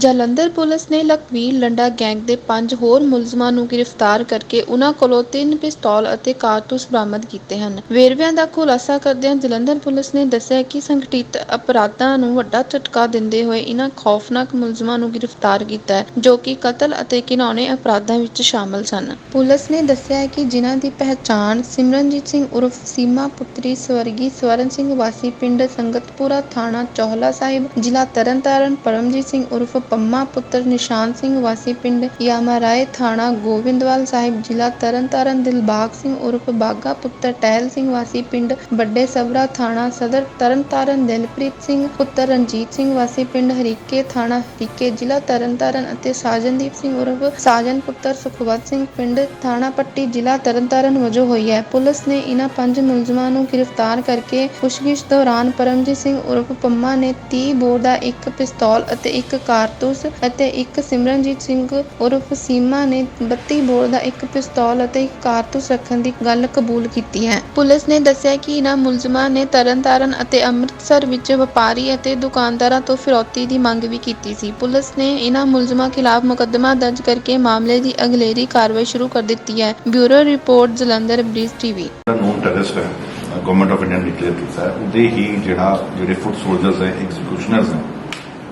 Jalandhar police ਨੇ Lakhvir Landa gang ਦੇ ਪੰਜ ਹੋਰ ਮੁਲਜ਼ਮਾਂ ਨੂੰ ਗ੍ਰਿਫਤਾਰ ਕਰਕੇ ਉਨ੍ਹਾਂ ਕੋਲੋਂ ਤਿੰਨ ਪਿਸਤੌਲ ਅਤੇ ਕਾਰਤੂਸ ਬਰਾਮਦ ਕੀਤੇ ਹਨ। ਵੇਰਵਿਆਂ ਦਾ ਖੁਲਾਸਾ ਕਰਦਿਆਂ ਜਲੰਧਰ ਪੁਲਿਸ ਨੇ ਦੱਸਿਆ ਕਿ ਸੰਗਠਿਤ ਅਪਰਾਧਾਂ ਨੂੰ ਵੱਡਾ ਝਟਕਾ ਦਿੰਦੇ ਹੋਏ ਇਨ੍ਹਾਂ ਖੌਫਨਾਕ ਮੁਲਜ਼ਮਾਂ ਨੂੰ ਗ੍ਰਿਫਤਾਰ ਕੀਤਾ ਹੈ, ਜੋ ਕਿ ਕਤਲ ਅਤੇ ਘਿਨੌਣੇ ਅਪਰਾਧਾਂ ਵਿੱਚ ਸ਼ਾਮਲ ਸਨ। ਪੁਲਿਸ ਨੇ ਦੱਸਿਆ ਹੈ ਕਿ ਜਿਨ੍ਹਾਂ ਦੀ ਪਹਿਚਾਣ ਸਿਮਰਨਜੀਤ ਸਿੰਘ ਉਰਫ ਸੀਮਾ ਪੁੱਤਰੀ ਸਵਰਗੀ ਸਵਰਨ ਸਿੰਘ ਵਾਸੀ ਪਿੰਡ ਸੰਗਤਪੁਰਾ ਥਾਣਾ ਚੋਹਲਾ ਸਾਹਿਬ, ਜ਼ਿਲ੍ਹਾ ਤਰਨਤਾਰਨ, ਪਰਮਜੀਤ ਸਿੰਘ ਉਰਫ ਪੰਮਾ ਪੁੱਤਰ ਨਿਸ਼ਾਨ ਸਿੰਘ ਵਾਸੀ ਪਿੰਡ ਯਾਮਾਰਾਏ ਥਾਣਾ ਗੋਬਿੰਦਵਾਲ ਸਾਹਿਬ, ਜ਼ਿਲ੍ਹਾ ਤਰਨਤਾਰਨ ਦਿਲਬਾਗ ਸਿੰਘ ਉਰਫ ਬਾਗਾ ਪੁੱਤਰ ਟਹਿਲ ਸਿੰਘ ਵਾਸੀ ਪਿੰਡ ਵੱਡੇ ਸਬਰਾ ਥਾਣਾ ਸਦਰ ਤਰਨਤਾਰਨ ਦਿਲਪ੍ਰੀਤ ਸਿੰਘ ਪੁੱਤਰ ਰਣਜੀਤ ਸਿੰਘ ਵਾਸੀ ਪਿੰਡ ਹਰੀਕੇ ਥਾਣਾ ਹਰੀਕੇ, ਜ਼ਿਲ੍ਹਾ ਤਰਨਤਾਰਨ ਅਤੇ ਸਾਜਨਦੀਪ ਸਿੰਘ ਉਰਫ ਸਾਜਨ ਪੁੱਤਰ ਸੁਖਵੰਤ ਸਿੰਘ ਪਿੰਡ ਥਾਣਾ ਪੱਟੀ, ਜ਼ਿਲ੍ਹਾ ਤਰਨਤਾਰਨ ਵਜੋਂ ਹੋਈ ਹੈ। ਪੁਲਿਸ ਨੇ ਇਹਨਾਂ ਪੰਜ ਮੁਲਜ਼ਮਾਂ ਨੂੰ ਗ੍ਰਿਫਤਾਰ ਕਰਕੇ ਪੁੱਛਗਿੱਛ ਦੌਰਾਨ ਪਰਮਜੀਤ ਸਿੰਘ ਉਰਫ ਪੰਮਾ ਨੇ 30 ਬੋਰ ਦਾ ਇੱਕ ਪਿਸਤੌਲ ਅਤੇ ਇੱਕ ਕਾਰਤੂਸ ਅਤੇ ਇੱਕ ਸਿਮਰਨਜੀਤ ਸਿੰਘ ਉਰਫ ਸੀਮਾ ਨੇ 32 ਬੋਰ ਦਾ ਇੱਕ ਪਿਸਤੌਲ ਅਤੇ ਇੱਕ ਕਾਰਤੂਸ ਰੱਖਣ ਦੀ ਗੱਲ ਕਬੂਲ ਕੀਤੀ ਹੈ। ਪੁਲਿਸ ਨੇ ਦੱਸਿਆ ਕਿ ਇਨ੍ਹਾਂ ਮੁਲਜ਼ਮਾਂ ਨੇ ਤਰਨਤਾਰਨ ਅਤੇ ਅੰਮ੍ਰਿਤਸਰ ਵਿੱਚ ਵਪਾਰੀ ਅਤੇ ਦੁਕਾਨਦਾਰਾਂ ਤੋਂ ਫਿਰੌਤੀ ਦੀ ਮੰਗ ਵੀ ਕੀਤੀ ਸੀ। ਪੁਲਿਸ ਨੇ ਇਨ੍ਹਾਂ ਮੁਲਜ਼ਮਾਂ ਖਿਲਾਫ ਮੁਕੱਦਮਾ ਦਰਜ ਕਰਕੇ ਮਾਮਲੇ ਦੀ ਅਗਲੇਰੀ ਕਾਰਵਾਈ ਸ਼ੁਰੂ ਕਰ ਦਿੱਤੀ ਹੈ। Bureau report, Jalandhar, Brij TV known terrorist ਹੈ। ਗਵਰਨਮੈਂਟ ਆਫ ਇੰਡੀਆ ਨੇ ਡਿਕਲੇਅਰ ਕੀਤਾ ਹੈ। ਉਹਦੇ ਹੀ ਜਿਹੜਾ, ਜਿਹੜੇ ਫੁੱਟ ਸੋਲਜਰਸ ਹੈ ਐਗਜ਼ੀਕਿਊਸ਼ਨਰਸ ਹੈ,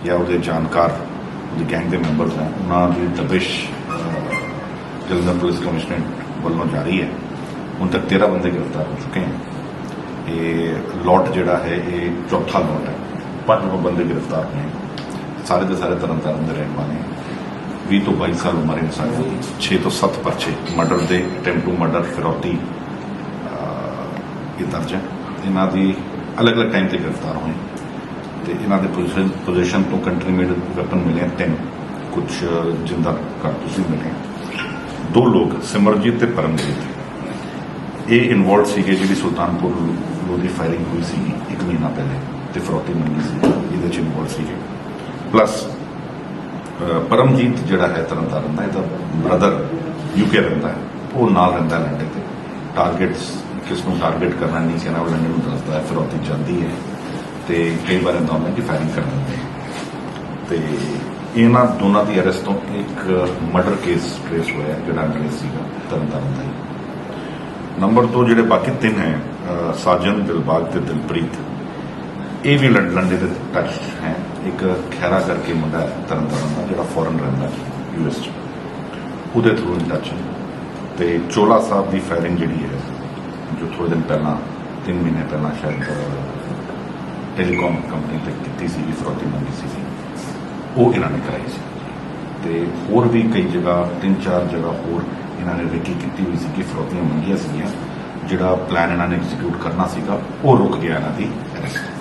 ਜਾਂ ਉਹਦੇ ਜਾਣਕਾਰ ਉਹਦੇ ਗੈਂਗ ਦੇ ਮੈਂਬਰਸ ਹੈ, ਉਹਨਾਂ ਦੀ ਤਬਿਸ਼ ਜਲੰਧਰ ਪੁਲਿਸ ਕਮਿਸ਼ਨਰ ਵੱਲੋਂ ਜਾਰੀ ਹੈ। ਹੁਣ ਤੱਕ 13 ਬੰਦੇ ਗ੍ਰਿਫਤਾਰ ਹੋ ਚੁੱਕੇ ਹਨ। ਇਹ ਲੋਟ ਜਿਹੜਾ ਹੈ, ਇਹ ਚੌਥਾ ਲੋਟ ਹੈ। ਪੰਜ ਬੰਦੇ ਗ੍ਰਿਫਤਾਰ ਹੋਏ ਸਾਰੇ ਦੇ ਸਾਰੇ ਤਰਨਤਾਰਨ ਦੇ ਰਹਿਣ ਵਾਲੇ ਹੈ 20 ਤੋਂ 22 ਸਾਲ ਉਮਰ ਹੈ ਸਾਰੇ 6 ਤੋਂ 7 ਪਰਚੇ ਮਰਡਰ ਦੇ ਅਟੈਂਪਟ ਟੂ ਮਰਡਰ ਫਿਰੌਤੀ ਇਹ ਦਰਜ ਹੈ। ਇਹਨਾਂ ਦੀ ਅਲੱਗ-ਅਲੱਗ ਟਾਈਮ ਤੇ ਗ੍ਰਿਫਤਾਰ ਹੋਏ। ਤੇ ਇਹਨਾਂ ਦੇ ਪੋਜੀਸ਼ਨ ਪੋਜੀਸ਼ਨ ਤੋਂ ਕੰਟਰੀ ਮੇਡ ਵੈਪਨ ਮਿਲੇ ਤਿੰਨ। ਕੁਝ ਜਿੰਦਾ ਕਾਰਤੂਸ ਵੀ ਮਿਲੇ ਦੋ ਲੋਕ, ਸਿਮਰਜੀਤ ਤੇ ਪਰਮਜੀਤ। ਇਹ ਇਨਵੋਲਡ ਸੀਗੇ ਜਿਹੜੀ ਸੁਲਤਾਨਪੁਰ ਲੋਧੀ ਦੀ ਫਾਇਰਿੰਗ ਹੋਈ ਸੀ ਇੱਕ ਮਹੀਨਾ ਪਹਿਲੇ ਤੇ ਫਰੋਤੀ ਮੰਗੀ ਸੀ, ਇਹਦੇ ਚ ਇਨਵੋਲਡ ਸੀਗੇ। ਪਲੱਸ ਪਰਮਜੀਤ ਜਿਹੜਾ ਹੈ ਤਰਨਤਾਰਨ ਦਾ, ਇਹਦਾ ਬ੍ਰਦਰ ਯੂਕੇ ਰਹਿੰਦਾ ਹੈ। ਉਹ ਨਾਲ ਰਹਿੰਦਾ ਲੰਡੇ ਤੇ। ਟਾਰਗੇਟਸ ਕਿਸ ਨੂੰ ਟਾਰਗੇਟ ਕਰਨਾ ਨਹੀਂ ਕਹਿਣਾ ਉਹ ਲੰਡੇ ਨੂੰ ਦੱਸਦਾ ਹੈ, ਫਿਰੌਤੀ ਜਾਂਦੀ ਹੈ। ਤੇ ਕਈ ਵਾਰ ਇਹਦਾ ਹੁੰਦਾ ਕਿ ਫਾਇਰਿੰਗ ਕਰ ਦਿੰਦੇ ਹੈ। ਤੇ ਇਹਨਾਂ ਦੋਨਾਂ ਦੀ ਅਰੈਸਟ ਤੋਂ ਇੱਕ ਮਰਡਰ ਕੇਸ ਟ੍ਰੇਸ ਹੋਇਆ, ਜਿਹੜਾ ਅੰਗਰੇਜ਼ ਸੀਗਾ ਤਰਨਤਾਰਨ ਦਾ ਨੰਬਰ 2 ਜਿਹੜੇ ਬਾਕੀ ਤਿੰਨ ਹੈ ਸਾਜਨ, ਦਿਲਬਾਗ ਤੇ ਦਿਲਪ੍ਰੀਤ। ਇਹ ਵੀ ਲੰਡੇ ਦੇ ਟੱਚ ਹੈ। ਇੱਕ ਖੈਰਾ ਕਰਕੇ ਮੁੰਡਾ ਤਰਨਤਾਰਨ ਦਾ, ਜਿਹੜਾ ਫੋਰਨ ਰਹਿੰਦਾ ਹੈ ਯੂਐਸ ਚ। ਉਹਦੇ ਥਰੂ ਇਨ ਟੱਚ ਤੇ ਚੋਲਾ ਸਾਹਿਬ ਦੀ ਫਾਇਰਿੰਗ ਜਿਹੜੀ ਹੈ, ਜੋ ਥੋੜੇ ਦਿਨ ਪਹਿਲਾਂ 3 ਮਹੀਨੇ ਪਹਿਲਾਂ ਸ਼ਾਇਦ ਟੈਲੀਕਾਮ ਕੰਪਨੀ ਤੇ ਕੀਤੀ ਸੀ ਫਰੋਤੀ ਮੰਗੀ ਸੀ ਉਹ ਇਹਨਾਂ ਨੇ ਕਰਾਈ ਸੀ ਤੇ ਹੋਰ ਵੀ ਕਈ ਜਗ੍ਹਾ ਤਿੰਨ ਚਾਰ ਜਗ੍ਹਾ ਹੋਰ ਇਹਨਾਂ ਨੇ ਰੇਕੀ ਕੀਤੀ ਹੋਈ ਸੀ ਕਿ ਫਰੋਤੀਆਂ ਮੰਗੀਆਂ ਸੀਗੀਆਂ ਜਿਹੜਾ ਪਲਾਨ ਇਹਨਾਂ ਨੇ ਐਗਜ਼ੀਕਿਊਟ ਕਰਨਾ ਸੀਗਾ ਉਹ ਰੁਕ ਗਿਆ ਇਹਨਾਂ ਦੀ ਅਰੈਸਟ